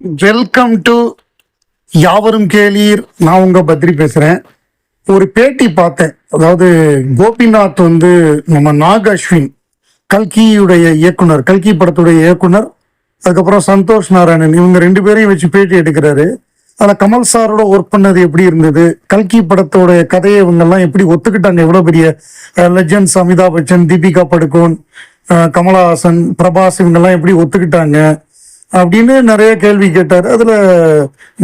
Welcome to யாவரும் கேளீர். நான் உங்க பத்ரி பேசுறேன். ஒரு பேட்டி பார்த்தேன். அதாவது கோபிநாத் வந்து நம்ம நாக அஸ்வின் கல்கியுடைய இயக்குனர் கல்கி படத்துடைய இயக்குனர் அதுக்கப்புறம் சந்தோஷ் நாராயணன் இவங்க ரெண்டு பேரையும் வச்சு பேட்டி எடுக்கிறாரு. அதில் கமல் சாரோட ஒர்க் பண்ணது எப்படி இருந்தது? கல்கி படத்தோட கதையை இவங்கெல்லாம் எப்படி ஒத்துக்கிட்டாங்க? எவ்வளோ பெரிய லெஜண்ட்ஸ் அமிதாப் பச்சன் தீபிகா படுகோன் கமலஹாசன் பிரபாஸ் இவங்கெல்லாம் எப்படி ஒத்துக்கிட்டாங்க? அப்படின்னு நிறைய கேள்வி கேட்டார். அதுல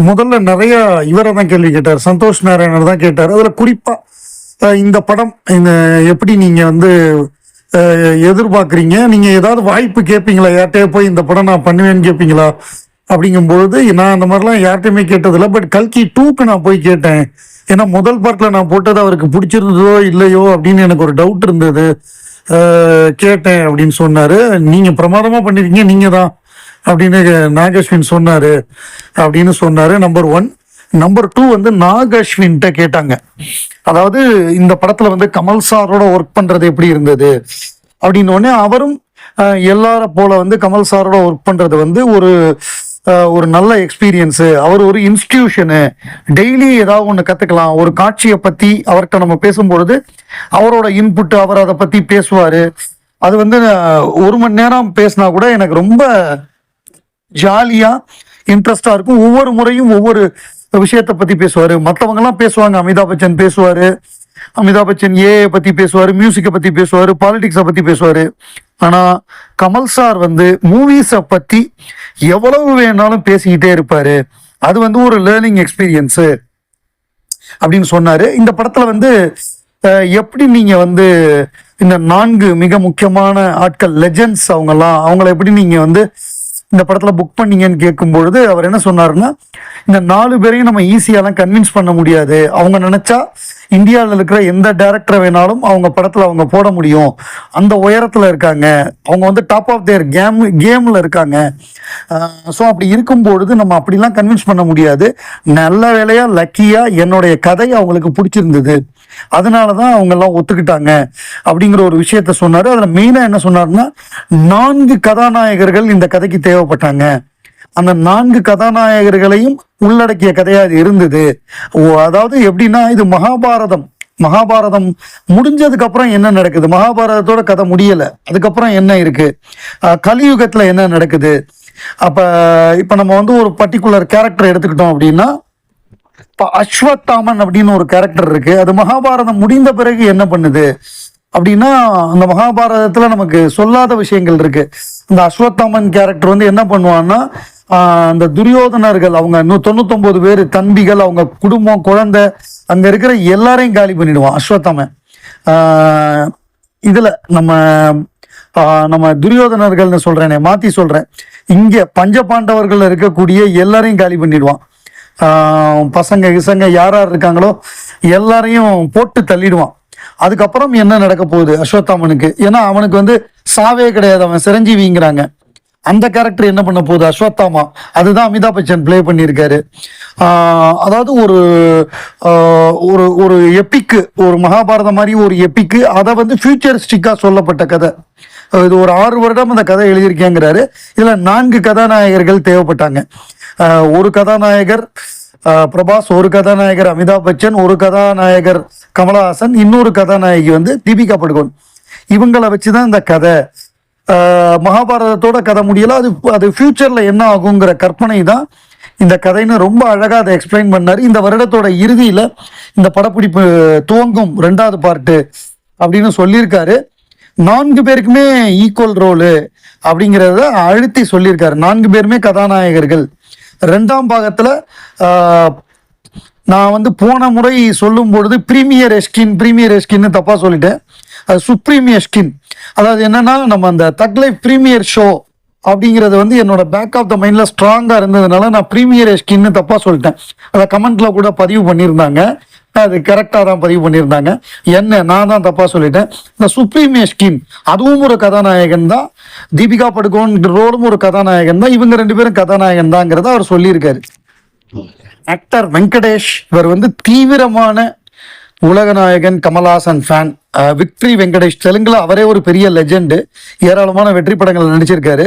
முதல்ல நிறைய இவரை தான் கேள்வி கேட்டார். சந்தோஷ் நாராயணர் தான் கேட்டார். அதுல குறிப்பா இந்த படம் இந்த எப்படி நீங்க வந்து எதிர்பார்க்குறீங்க? நீங்கள் நீங்க ஏதாவது வாய்ப்பு கேட்பீங்களா யார்கிட்டயே போய் இந்த படம் நான் பண்ணுவேன்னு கேட்பீங்களா அப்படிங்கும்பொழுது நான் அந்த மாதிரிலாம் யார்கிட்டையுமே கேட்டதில்ல. பட் கல்கி டூக்கு நான் போய் கேட்டேன். ஏன்னா முதல் பார்ட்ல நான் போட்டது அவருக்கு பிடிச்சிருந்ததோ இல்லையோ அப்படின்னு எனக்கு ஒரு டவுட் இருந்தது. கேட்டேன் அப்படின்னு சொன்னாரு. நீங்க பிரமாதமா பண்ணிருக்கீங்க. நீங்க தான் அப்படின்னு நாகஸ்வின் சொன்னாரு அப்படின்னு சொன்னாரு. நம்பர் ஒன் நம்பர் டூ வந்து நாகஸ்வின்கிட்ட கேட்டாங்க. அதாவது இந்த படத்துல வந்து கமல் சாரோட ஒர்க் பண்றது எப்படி இருந்தது? அப்படின்னு அவரும் எல்லார போல வந்து கமல் சாரோட ஒர்க் பண்றது வந்து ஒரு ஒரு நல்ல எக்ஸ்பீரியன்ஸு அவர் ஒரு இன்ஸ்டிடியூஷனு டெய்லி ஏதாவது ஒன்று கற்றுக்கலாம் ஒரு காட்சியை பற்றி அவர்கிட்ட நம்ம பேசும்பொழுது அவரோட இன்புட் அவர் அதை பற்றி பேசுவார். அது வந்து ஒரு மணி நேரம் பேசினா கூட எனக்கு ரொம்ப ஜாலியா இன்ட்ரெஸ்டா இருக்கும். ஒவ்வொரு முறையும் ஒவ்வொரு விஷயத்தை பத்தி பேசுவாரு. மத்தவங்க எல்லாம் பேசுவாங்க. அமிதாப் பச்சன் பேசுவாரு. அமிதாப் பச்சன் ஏஐ பத்தி பேசுவாரு. மியூசிக்கை பத்தி பேசுவாரு. பாலிடிக்ஸை பத்தி பேசுவாரு. ஆனா கமல் சார் வந்து மூவிஸை பத்தி எவ்வளவு வேணாலும் பேசிக்கிட்டே இருப்பாரு. அது வந்து ஒரு லேர்னிங் எக்ஸ்பீரியன்ஸு அப்படின்னு சொன்னாரு. இந்த படத்துல வந்து எப்படி நீங்க வந்து இந்த நான்கு மிக முக்கியமான ஆட்கள் லெஜண்ட்ஸ் அவங்கெல்லாம் அவங்கள எப்படி நீங்க வந்து இந்த படத்துல புக் பண்ணீங்கன்னு கேட்கும் பொழுது அவர் என்ன சொன்னாருன்னா இந்த நாலு பேரையும் நம்ம ஈஸியாலாம் கன்வின்ஸ் பண்ண முடியாது. அவங்க நினைச்சா இந்தியாவில் இருக்கிற எந்த டேரக்டரை வேணாலும் அவங்க படத்தில் அவங்க போட முடியும். அந்த உயரத்தில் இருக்காங்க. அவங்க வந்து டாப் ஆஃப் தேர் கேம் கேமில் இருக்காங்க. ஸோ அப்படி இருக்கும் பொழுது நம்ம அப்படிலாம் கன்வின்ஸ் பண்ண முடியாது. நல்ல வேலையா லக்கியா என்னுடைய கதை அவங்களுக்கு பிடிச்சிருந்தது. அதனால தான் அவங்க எல்லாம் ஒத்துக்கிட்டாங்க அப்படிங்கிற ஒரு விஷயத்த சொன்னாரு. அதில் மெயினாக என்ன சொன்னார்னா நான்கு கதாநாயகர்கள் இந்த கதைக்கு தேவைப்பட்டாங்க. அந்த நான்கு கதாநாயகர்களையும் உள்ளடக்கிய கதையாக இருந்தது. ஓ, அதாவது எப்படின்னா இது மகாபாரதம். மகாபாரதம் முடிஞ்சதுக்கு அப்புறம் என்ன நடக்குது? மகாபாரதத்தோட கதை முடியல. அதுக்கப்புறம் என்ன இருக்கு? கலியுகத்துல என்ன நடக்குது? அப்ப இப்ப நம்ம வந்து ஒரு பர்டிகுலர் கேரக்டர் எடுத்துக்கிட்டோம் அப்படின்னா இப்போ அஸ்வத்தாமன் அப்படின்னு ஒரு கேரக்டர் இருக்கு. அது மகாபாரதம் முடிந்த பிறகு என்ன பண்ணுது? அப்படின்னா அந்த மகாபாரதத்துல நமக்கு சொல்லாத விஷயங்கள் இருக்கு. இந்த அஸ்வத்தாமன் கேரக்டர் வந்து என்ன பண்ணுவான்னா அந்த துரியோதனர்கள் அவங்க நூ- தொண்ணூத்தொன்பது பேர் தம்பிகள் அவங்க குடும்பம் குழந்தை அங்க இருக்கிற எல்லாரையும் காலி பண்ணிடுவான் அஸ்வத்தாமன் இதுல நம்ம நம்ம துரியோதனர்கள்னு சொல்றேனே மாத்தி சொல்றேன். இங்க பஞ்ச பாண்டவர்கள் இருக்கக்கூடிய எல்லாரையும் காலி பண்ணிடுவான். பசங்க கிசங்க யார் யார் இருக்காங்களோ எல்லாரையும் போட்டு தள்ளிடுவான். அதுக்கப்புறம் என்ன நடக்க போகுது அஸ்வத்தாமனுக்கு? ஏன்னா அவனுக்கு வந்து சாவே கிடையாது அவன் சிரஞ்சீவிங்கிறாங்க. அந்த கேரக்டர் என்ன பண்ண போகுது? அஸ்வத்தாமா. அதுதான் அமிதாப் பச்சன் ப்ளே பண்ணியிருக்காரு. அதாவது ஒரு ஒரு ஒரு எப்பிக்கு ஒரு மகாபாரதம் மாதிரி ஒரு எப்பிக்கு அதை வந்து ஃபியூச்சரிஸ்டிக்காக சொல்லப்பட்ட கதை. இது ஒரு ஆறு வருடம் அந்த கதை எழுதியிருக்கேங்கிறாரு. இதில் நான்கு கதாநாயகர்கள் தேவைப்பட்டாங்க. ஒரு கதாநாயகர் பிரபாஸ் ஒரு கதாநாயகர் அமிதாப் பச்சன் ஒரு கதாநாயகர் கமலஹாசன் இன்னொரு கதாநாயகி வந்து தீபிகா படுகோன். இவங்களை வச்சு தான் இந்த கதை. மகாபாரதத்தோட கதை முடியல. அது அது ஃபியூச்சர்ல என்ன ஆகுங்கிற கற்பனை தான் இந்த கதைன்னு ரொம்ப அழகாக அதை எக்ஸ்பிளைன் பண்ணார். இந்த வருடத்தோட இறுதியில் இந்த படப்பிடிப்பு துவங்கும் ரெண்டாவது பார்ட்டு அப்படின்னு சொல்லியிருக்காரு. நான்கு பேருக்குமே ஈக்குவல் ரோலு அப்படிங்கிறத அழுத்தி சொல்லியிருக்காரு. நான்கு பேருமே கதாநாயகர்கள். ரெண்டாம் பாகத்தில் நான் வந்து போன முறை சொல்லும் பொழுது ப்ரீமியர் எஸ்கின் ப்ரீமியர் எஸ்கின்னு தப்பாக சொல்லிட்டேன். சுப்ரீமியர் ஸ்கின் அதாவது என்னன்னா நம்ம அந்த தக் லைஃப் பிரீமியர் ஷோ அப்படிங்கிறது வந்து என்னோட பேக் ஆஃப் த மைண்ட்ல ஸ்ட்ராங்கா இருந்ததுனால நான் பிரீமியர் ஸ்கின்னு தப்பா சொல்லிட்டேன். அதை கமெண்ட்ல கூட பதிவு பண்ணியிருந்தாங்க. அது கரெக்டாக தான் பதிவு பண்ணியிருந்தாங்க. என்ன நான் தான் தப்பா சொல்லிட்டேன். இந்த சுப்ரீமியர் ஸ்கின் அதுவும் ஒரு கதாநாயகன் தான். தீபிகா படுகோன் ரோலும் ஒரு கதாநாயகன் தான். இவங்க ரெண்டு பேரும் கதாநாயகன் தாங்கிறத அவர் சொல்லியிருக்காரு. ஆக்டர் வெங்கடேஷ் இவர் வந்து தீவிரமான உலகநாயகன் கமல்ஹாசன் ஃபேன் விக்ட்ரி வெங்கடேஷ் தெலுங்குல அவரே ஒரு பெரிய லெஜெண்டு ஏராளமான வெற்றி படங்கள் நடிச்சிருக்காரு.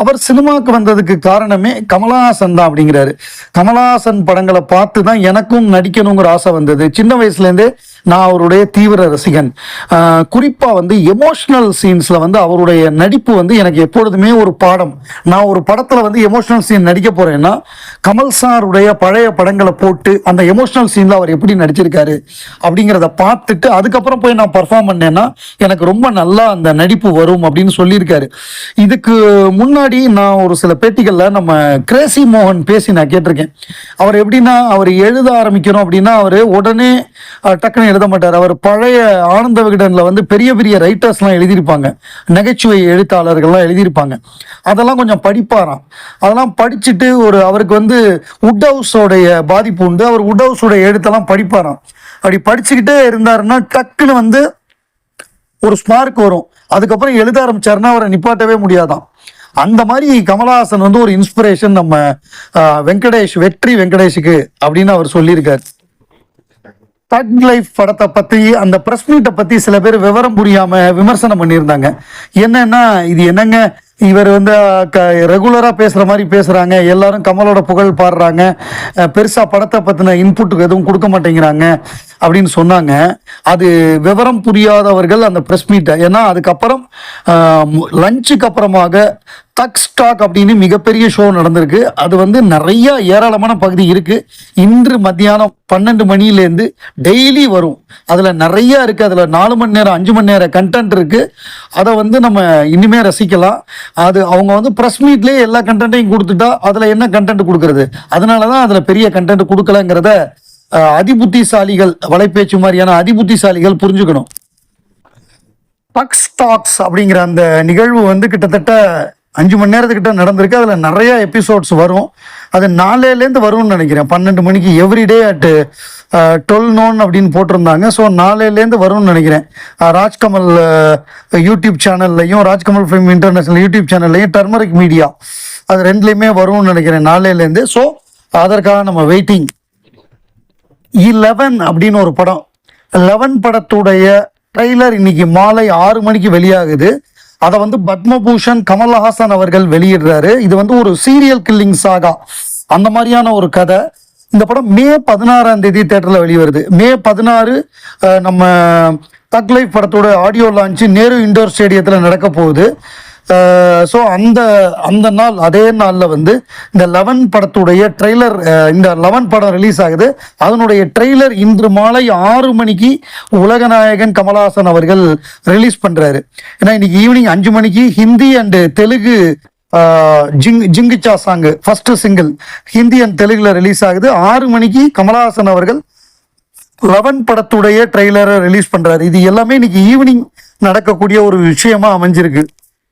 அவர் சினிமாவுக்கு வந்ததுக்கு காரணமே கமலஹாசன் தான் அப்படிங்கிறாரு. கமலஹாசன் படங்களை பார்த்து தான் எனக்கும் நடிக்கணுங்கிற ஆசை வந்தது. சின்ன வயசுலேருந்தே நான் அவருடைய தீவிர ரசிகன். குறிப்பாக வந்து எமோஷ்னல் சீன்ஸில் வந்து அவருடைய நடிப்பு வந்து எனக்கு எப்பொழுதுமே ஒரு பாடம். நான் ஒரு படத்தில் வந்து எமோஷ்னல் சீன் நடிக்க போகிறேன்னா கமல் சாருடைய பழைய படங்களை போட்டு அந்த எமோஷ்னல் சீனில் அவர் எப்படி நடிச்சிருக்காரு அப்படிங்கிறத பார்த்துட்டு அதுக்கப்புறம் போய் நான் பர்ஃபார்ம் பண்ணேன்னா எனக்கு ரொம்ப நல்லா அந்த நடிப்பு வரும் அப்படின்னு சொல்லியிருக்காரு. இதுக்கு முன்னாடி நான் ஒரு சில பேட்டிகளில் நம்ம கிரேசி மோகன் பேசி நான் கேட்டிருக்கேன். அவர் எப்படின்னா அவர் எழுத ஆரம்பிக்கணும் அப்படின்னா அவர் உடனே டக்குன்னு எழுத மாட்டார். அவர் பழைய ஆனந்த விகடன்ல வந்து பெரிய பெரிய ரைட்டர்ஸ்லாம் எழுதியிருப்பாங்க. நகைச்சுவை எழுத்தாளர்கள்லாம் எழுதியிருப்பாங்க. அதெல்லாம் கொஞ்சம் படிப்பாராம். அதெல்லாம் படிச்சுட்டு ஒரு அவருக்கு வந்து உட் ஹவுஸோடைய பாதிப்பு உண்டு. அவர் உட் ஹவுஸோடைய எழுத்தெல்லாம் படிப்பாராம். அப்படி படிச்சுக்கிட்டே இருந்தாருன்னா டக்குன்னு வந்து ஒரு ஸ்மார்க் வரும். அதுக்கப்புறம் எழுத ஆரம்பிச்சாருன்னா அவரை நிப்பாட்டவே முடியாதாம். அந்த மாதிரி கமலஹாசன் வந்து ஒரு இன்ஸ்பிரேஷன் நம்ம வெங்கடேஷ் வெற்றி வெங்கடேஷுக்கு அப்படின்னு அவர் சொல்லியிருக்காரு. தக் லைஃப் படத்தை பற்றி அந்த ப்ரெஸ் மீட்டை பற்றி சில பேர் விவரம் புரியாம விமர்சனம் பண்ணியிருந்தாங்க. என்னன்னா இது என்னங்க? இவர் வந்து ரெகுலராக பேசுகிற மாதிரி பேசுகிறாங்க எல்லாரும் கமலோட புகழ் பாடுறாங்க. பெருசாக படத்தை பற்றின இன்புட்டுக்கு எதுவும் கொடுக்க மாட்டேங்கிறாங்க அப்படின்னு சொன்னாங்க. அது விவரம் புரியாதவர்கள் அந்த ப்ரெஸ் மீட்டை ஏன்னா அதுக்கப்புறம் லஞ்சுக்கு அப்புறமாக தக் ஸ்டாக் அப்படின்னு மிகப்பெரிய ஷோ நடந்திருக்கு. அது வந்து நிறைய ஏராளமான பகுதி இருக்கு. இன்று மத்தியானம் பன்னெண்டு மணிலேருந்து டெய்லி வரும். அதில் நிறைய இருக்குது அதில் நாலு மணி நேரம் அஞ்சு மணி நேரம் கண்டென்ட் இருக்குது அதை வந்து நம்ம இனிமே ரசிக்கலாம். அது அவங்க வந்து ப்ரெஸ் மீட்லேயே எல்லா கண்டென்ட்டையும் கொடுத்துட்டா அதில் என்ன கண்டென்ட் கொடுக்கறது? அதனால தான் அதில் பெரிய கண்டென்ட் கொடுக்கலங்கிறத அதிபுத்திசாலிகள் வலைபேச்சு மாதிரியான அதிபுத்திசாலிகள் புரிஞ்சுக்கணும். பக்ஸ் ஸ்டாக்ஸ் அப்படிங்கிற அந்த நிகழ்வு வந்து கிட்டத்தட்ட அஞ்சு மணி நேரத்துக்கிட்ட நடந்திருக்கு. அதில் நிறைய எபிசோட்ஸ் வரும். அது நாளையிலேருந்து வரும்னு நினைக்கிறேன். பன்னெண்டு மணிக்கு எவ்ரிடே அட் டுவெல் நோன் அப்படின்னு போட்டிருந்தாங்க. ஸோ நாளையிலேருந்து வரும்னு நினைக்கிறேன். ராஜ்கமல் யூடியூப் சேனல்லையும் ராஜ்கமல் ஃபிலிம் இன்டர்நேஷனல் யூடியூப் சேனல்லையும் டர்மரிக் மீடியா அது ரெண்டுலேயுமே வரும்னு நினைக்கிறேன் நாளையிலேருந்து ஸோ அதற்காக நம்ம வெயிட்டிங் லெவன் அப்படின்னு ஒரு படம். லெவன் படத்துடைய ட்ரெய்லர் இன்னைக்கு மாலை ஆறு மணிக்கு வெளியாகுது. அதை வந்து பத்மபூஷன் கமல்ஹாசன் அவர்கள் வெளியிடுறாரு. இது வந்து ஒரு சீரியல் கில்லிங் சாகா அந்த மாதிரியான ஒரு கதை. இந்த படம் மே பதினாறாம் தேதி தேட்டரில் வெளிவருது. மே பதினாறு நம்ம தக் லைஃப் படத்தோட ஆடியோ லான்ச்சு நேரு இண்டோர் ஸ்டேடியத்தில் நடக்க போகுது. ஸோ அந்த அந்த நாள் அதே நாளில் வந்து இந்த லெவன் படத்துடைய ட்ரெய்லர் இந்த லெவன் படம் ரிலீஸ் ஆகுது. அதனுடைய ட்ரெய்லர் இன்று மாலை ஆறு மணிக்கு உலகநாயகன் கமலஹாசன் அவர்கள் ரிலீஸ் பண்ணுறாரு ஏன்னா இன்னைக்கு ஈவினிங் அஞ்சு மணிக்கு ஹிந்தி அண்டு தெலுங்கு ஜிங் ஜிங்கிச்சா song first single Hindi and தெலுங்குல ரிலீஸ் ஆகுது. ஆறு மணிக்கு கமலஹாசன் அவர்கள் லெவன் படத்துடைய ட்ரெய்லரை ரிலீஸ் பண்ணுறாரு இது எல்லாமே இன்னைக்கு ஈவினிங் நடக்கக்கூடிய ஒரு விஷயமா அமைஞ்சிருக்கு.